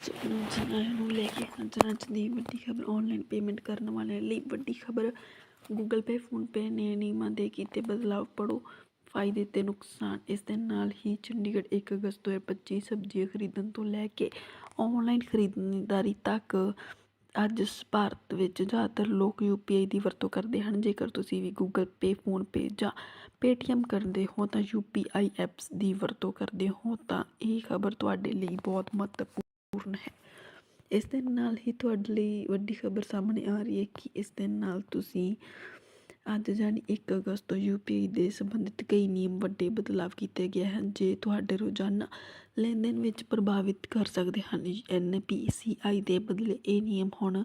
ਜਿਨ੍ਹਾਂ ਨੂੰ ਲੈ ਕੇ ਹਾਜ਼ਰ ਅੱਜ ਦੀ ਵੱਡੀ ਖਬਰ ਆਨਲਾਈਨ ਪੇਮੈਂਟ ਕਰਨ ਵਾਲਿਆਂ ਲਈ ਵੱਡੀ ਖਬਰ। ਗੂਗਲ ਪੇ ਫੋਨਪੇ ਨੇ ਨਿਯਮਾਂ ਦੇ ਕੀਤੇ ਬਦਲਾਅ ਪੜੋ ਫਾਇਦੇ ਤੇ ਨੁਕਸਾਨ, ਇਸ ਦੇ ਨਾਲ ਹੀ ਚੰਡੀਗੜ੍ਹ 1 ਅਗਸਤ 2025 ਸਬਜ਼ੀਆਂ ਖਰੀਦਣ ਤੋਂ ਲੈ ਕੇ ਆਨਲਾਈਨ ਖਰੀਦਦਾਰੀ ਤੱਕ ਅੱਜ ਸ- ਭਾਰਤ ਵਿੱਚ ਜ਼ਿਆਦਾਤਰ ਲੋਕ ਯੂਪੀਆਈ ਦੀ ਵਰਤੋਂ ਕਰਦੇ ਹਨ। ਜੇਕਰ ਤੁਸੀਂ ਵੀ ਗੂਗਲ ਪੇ ਫੋਨਪੇ ਜਾਂ ਪੇਟੀਐਮ ਕਰਦੇ ਹੋ ਤਾਂ ਯੂਪੀਆਈ ਐਪਸ ਦੀ ਵਰਤੋਂ ਕਰਦੇ ਹੋ ਤਾਂ ਇਹ ਖਬਰ ਤੁਹਾਡੇ ਲਈ ਬਹੁਤ ਮਹੱਤਵਪੂਰਨ ਹੈ। ਇਸ ਦੇ ਨਾਲ ਹੀ ਤੁਹਾਡੇ ਲਈ ਵੱਡੀ ਖਬਰ ਸਾਹਮਣੇ ਆ ਰਹੀ ਹੈ ਕਿ ਇਸ ਦੇ ਨਾਲ ਤੁਸੀਂ ਅੱਜ ਯਾਨੀ 1 ਅਗਸਤ ਤੋਂ ਯੂਪੀਆਈ ਦੇ ਸੰਬੰਧਿਤ ਕਈ ਨਿਯਮ ਵੱਡੇ ਬਦਲਾਵ ਕੀਤੇ ਗਏ ਹਨ, ਜੇ ਤੁਹਾਡੇ ਰੋਜ਼ਾਨਾ ਲੈਣ ਦੇਣ ਵਿੱਚ ਪ੍ਰਭਾਵਿਤ ਕਰ ਸਕਦੇ ਹਨ। ਐਨਪੀਸੀਆਈ ਦੇ ਬਦਲੇ ਇਹ ਨਿਯਮ ਹੁਣ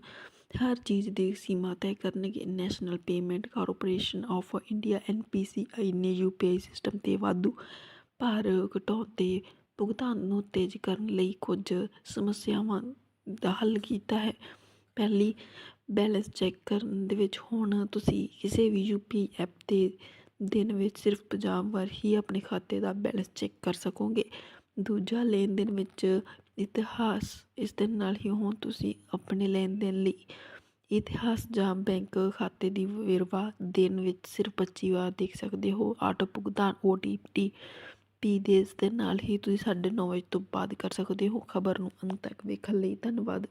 ਹਰ ਚੀਜ਼ ਦੀ ਸੀਮਾ ਤੈਅ ਕਰਨਗੇ। National payment corporation of India NPCI ਨੇ ਯੂਪੀਆਈ ਸਿਸਟਮ ਤੇ ਵਾਧੂ ਭਾਰ ਘਟਾਉਣ ਤੇ ਭੁਗਤਾਨ ਨੂੰ ਤੇਜ਼ ਕਰਨ ਲਈ ਕੁਝ ਸਮੱਸਿਆਵਾਂ ਦਾ ਹੱਲ ਕੀਤਾ ਹੈ। ਪਹਿਲੀ, ਬੈਲੈਂਸ ਚੈੱਕ ਕਰਨ ਦੇ ਵਿੱਚ ਹੁਣ ਤੁਸੀਂ ਕਿਸੇ ਵੀ ਯੂਪੀ ਐਪ ਤੇ ਦਿਨ ਵਿੱਚ ਸਿਰਫ 50 ਵਾਰ ਹੀ ਆਪਣੇ ਖਾਤੇ ਦਾ ਬੈਲੈਂਸ ਚੈੱਕ ਕਰ ਸਕੋਗੇ। ਦੂਜਾ ਲੈਣ ਦੇਣ ਵਿੱਚ ਇਤਿਹਾਸ, ਇਸ ਦੇ ਨਾਲ ਹੀ ਹੁਣ ਤੁਸੀਂ ਆਪਣੇ ਲੈਣ ਦੇਣ ਲਈ ਇਤਿਹਾਸ ਜਾਂ ਬੈਂਕ ਖਾਤੇ ਦੀ ਵੇਰਵਾ ਦਿਨ ਵਿੱਚ ਸਿਰਫ 25 ਵਾਰ ਦੇਖ ਸਕਦੇ ਹੋ। ਆਟੋ ਭੁਗਤਾਨ ਓਟੀਪੀ ਪੀ ਦੇ ਇਸ ਦੇ ਨਾਲ ਹੀ ਤੁਸੀਂ ਸਾਢੇ ਨੌ ਵਜੇ ਤੋਂ ਬਾਅਦ ਕਰ ਸਕਦੇ ਹੋ ਖਬਰ ਨੂੰ ਅੰਤ ਤੱਕ ਵੇਖਣ ਲਈ ਧੰਨਵਾਦ।